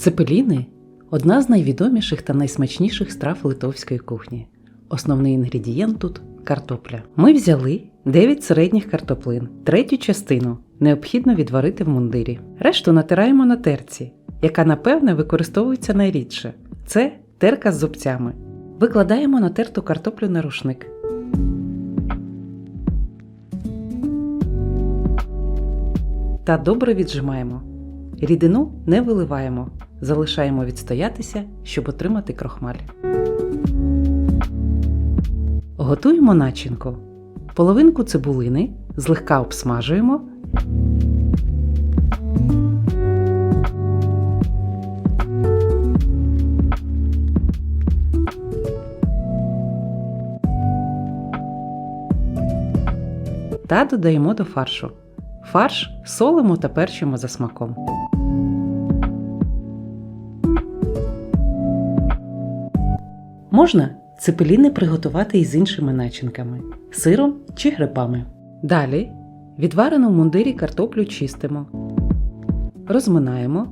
Цепеліни одна з найвідоміших та найсмачніших страв литовської кухні. Основний інгредієнт тут картопля. Ми взяли 9 середніх картоплин, третю частину необхідно відварити в мундирі. Решту натираємо на терці, яка напевне використовується найрідше. Це терка з зубцями. Викладаємо натерту картоплю на рушник. Та добре віджимаємо. Рідину не виливаємо, залишаємо відстоятися, щоб отримати крохмаль. Готуємо начинку. Половинку цибулини злегка обсмажуємо. Та додаємо до фаршу. Фарш солимо та перчимо за смаком. Можна цепеліни приготувати і з іншими начинками сиром чи грибами. Далі відварену в мундирі картоплю чистимо, розминаємо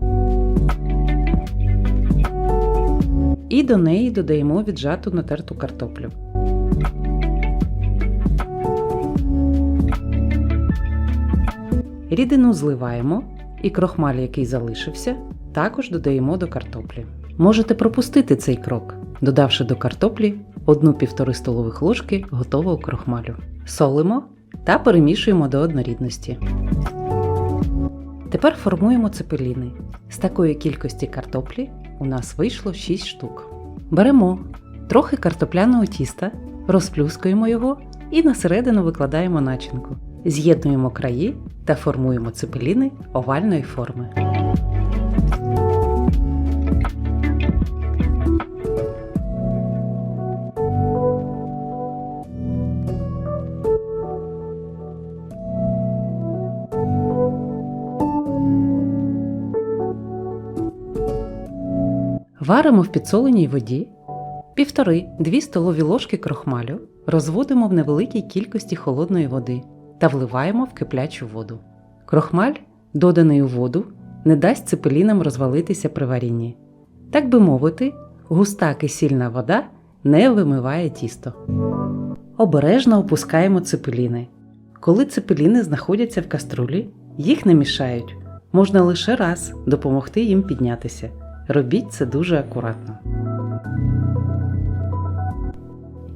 і до неї додаємо віджату натерту картоплю. Рідину зливаємо і крохмаль, який залишився, також додаємо до картоплі. Можете пропустити цей крок, додавши до картоплі 1-1,5 столових ложки готового крохмалю. Солимо та перемішуємо до однорідності. Тепер формуємо цепеліни. З такої кількості картоплі у нас вийшло 6 штук. Беремо трохи картопляного тіста, розплюскуємо його і на середину викладаємо начинку. З'єднуємо краї та формуємо цепеліни овальної форми. Варимо в підсоленій воді 1,5-2 столові ложки крохмалю, розводимо в невеликій кількості холодної води та вливаємо в киплячу воду. Крохмаль, доданий у воду, не дасть цепелінам розвалитися при варінні. Так би мовити, густа кисільна вода не вимиває тісто. Обережно опускаємо цепеліни. Коли цепеліни знаходяться в каструлі, їх не мішають. Можна лише раз допомогти їм піднятися. Робіть це дуже акуратно.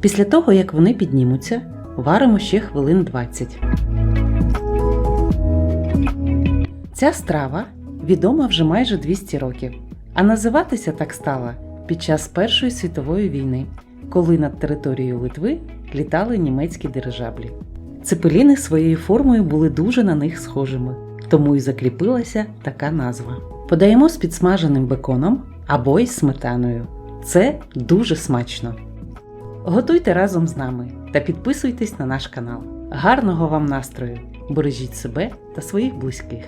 Після того, як вони піднімуться, варимо ще хвилин 20. Ця страва відома вже майже 200 років, а називатися так стала під час Першої світової війни, коли над територією Литви літали німецькі дирижаблі. Цепеліни своєю формою були дуже на них схожими, тому і закріпилася така назва. Подаємо з підсмаженим беконом або із сметаною. Це дуже смачно. Готуйте разом з нами та підписуйтесь на наш канал. Гарного вам настрою! Бережіть себе та своїх близьких.